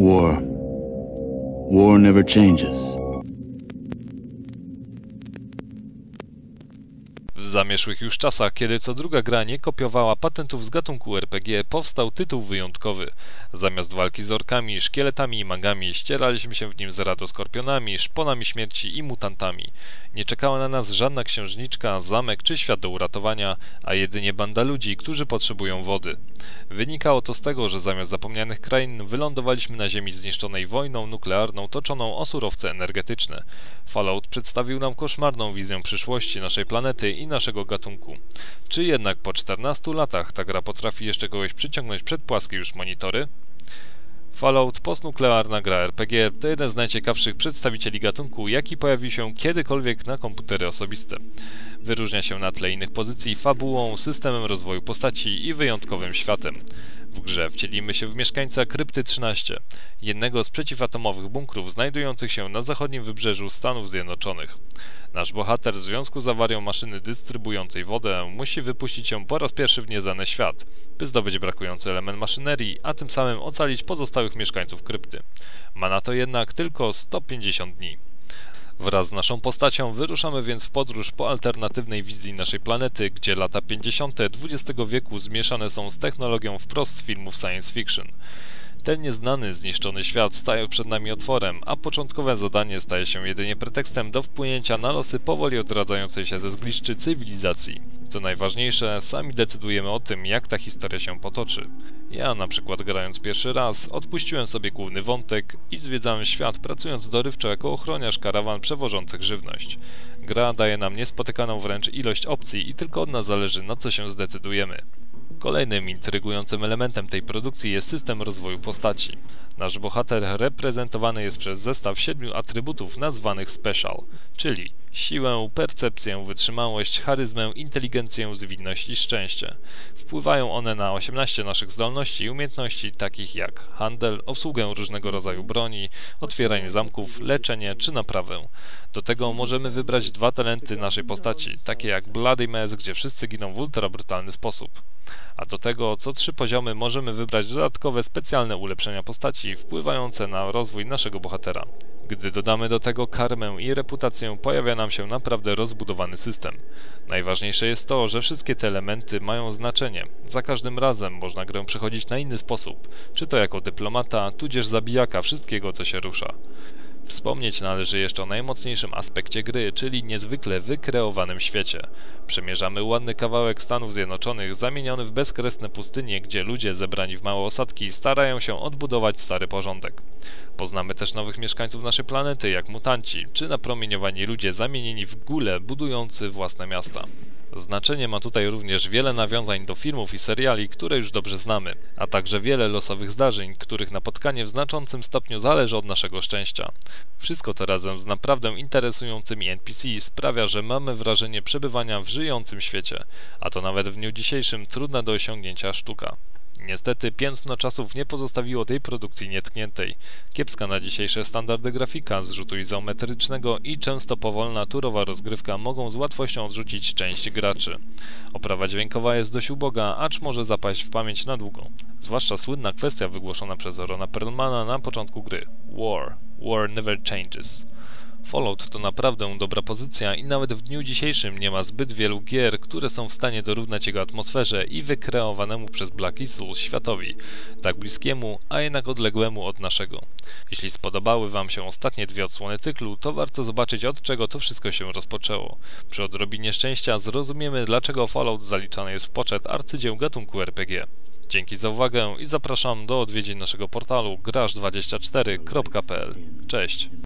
War. War never changes. W zamierzchłych już czasach, kiedy co druga gra nie kopiowała patentów z gatunku RPG, powstał tytuł wyjątkowy. Zamiast walki z orkami, szkieletami i magami, ścieraliśmy się w nim z radoskorpionami, szponami śmierci i mutantami. Nie czekała na nas żadna księżniczka, zamek czy świat do uratowania, a jedynie banda ludzi, którzy potrzebują wody. Wynikało to z tego, że zamiast zapomnianych krain wylądowaliśmy na ziemi zniszczonej wojną nuklearną toczoną o surowce energetyczne. Fallout przedstawił nam koszmarną wizję przyszłości naszej planety i naszego gatunku. Czy jednak po 14 latach ta gra potrafi jeszcze kogoś przyciągnąć przed płaskie już monitory? Fallout postnuklearna gra RPG to jeden z najciekawszych przedstawicieli gatunku, jaki pojawił się kiedykolwiek na komputery osobiste. Wyróżnia się na tle innych pozycji fabułą, systemem rozwoju postaci i wyjątkowym światem. W grze wcielimy się w mieszkańca Krypty 13, jednego z przeciwatomowych bunkrów znajdujących się na zachodnim wybrzeżu Stanów Zjednoczonych. Nasz bohater w związku z awarią maszyny dystrybuującej wodę musi wypuścić ją po raz pierwszy w nieznany świat, by zdobyć brakujący element maszynerii, a tym samym ocalić pozostałych mieszkańców krypty. Ma na to jednak tylko 150 dni. Wraz z naszą postacią wyruszamy więc w podróż po alternatywnej wizji naszej planety, gdzie lata 50. XX wieku zmieszane są z technologią wprost z filmów science fiction. Ten nieznany, zniszczony świat staje przed nami otworem, a początkowe zadanie staje się jedynie pretekstem do wpłynięcia na losy powoli odradzającej się ze zgliszczy cywilizacji. Co najważniejsze, sami decydujemy o tym, jak ta historia się potoczy. Ja, na przykład grając pierwszy raz, odpuściłem sobie główny wątek i zwiedzałem świat, pracując dorywczo jako ochroniarz karawan przewożących żywność. Gra daje nam niespotykaną wręcz ilość opcji i tylko od nas zależy, na co się zdecydujemy. Kolejnym intrygującym elementem tej produkcji jest system rozwoju postaci. Nasz bohater reprezentowany jest przez zestaw siedmiu atrybutów nazwanych special, czyli siłę, percepcję, wytrzymałość, charyzmę, inteligencję, zwinność i szczęście. Wpływają one na 18 naszych zdolności i umiejętności takich jak handel, obsługę różnego rodzaju broni, otwieranie zamków, leczenie czy naprawę. Do tego możemy wybrać dwa talenty naszej postaci, takie jak Bloody Mess, gdzie wszyscy giną w ultra brutalny sposób. A do tego co trzy poziomy możemy wybrać dodatkowe specjalne ulepszenia postaci wpływające na rozwój naszego bohatera. Gdy dodamy do tego karmę i reputację, pojawia nam się naprawdę rozbudowany system. Najważniejsze jest to, że wszystkie te elementy mają znaczenie. Za każdym razem można grę przechodzić na inny sposób, czy to jako dyplomata, tudzież zabijaka wszystkiego, co się rusza. Wspomnieć należy jeszcze o najmocniejszym aspekcie gry, czyli niezwykle wykreowanym świecie. Przemierzamy ładny kawałek Stanów Zjednoczonych zamieniony w bezkresne pustynie, gdzie ludzie zebrani w małe osadki starają się odbudować stary porządek. Poznamy też nowych mieszkańców naszej planety, jak mutanci, czy napromieniowani ludzie zamienieni w gule budujący własne miasta. Znaczenie ma tutaj również wiele nawiązań do filmów i seriali, które już dobrze znamy, a także wiele losowych zdarzeń, których napotkanie w znaczącym stopniu zależy od naszego szczęścia. Wszystko to razem z naprawdę interesującymi NPC sprawia, że mamy wrażenie przebywania w żyjącym świecie, a to nawet w dniu dzisiejszym trudna do osiągnięcia sztuka. Niestety piętno czasów nie pozostawiło tej produkcji nietkniętej. Kiepska na dzisiejsze standardy grafika, zrzutu izometrycznego i często powolna turowa rozgrywka mogą z łatwością odrzucić część graczy. Oprawa dźwiękowa jest dość uboga, acz może zapaść w pamięć na długo. Zwłaszcza słynna kwestia wygłoszona przez Rona Perlmana na początku gry. War. War never changes. Fallout to naprawdę dobra pozycja i nawet w dniu dzisiejszym nie ma zbyt wielu gier, które są w stanie dorównać jego atmosferze i wykreowanemu przez Black Isle światowi, tak bliskiemu, a jednak odległemu od naszego. Jeśli spodobały Wam się ostatnie dwie odsłony cyklu, to warto zobaczyć od czego to wszystko się rozpoczęło. Przy odrobinie szczęścia zrozumiemy dlaczego Fallout zaliczany jest w poczet arcydzieł gatunku RPG. Dzięki za uwagę i zapraszam do odwiedzin naszego portalu graż24.pl. Cześć!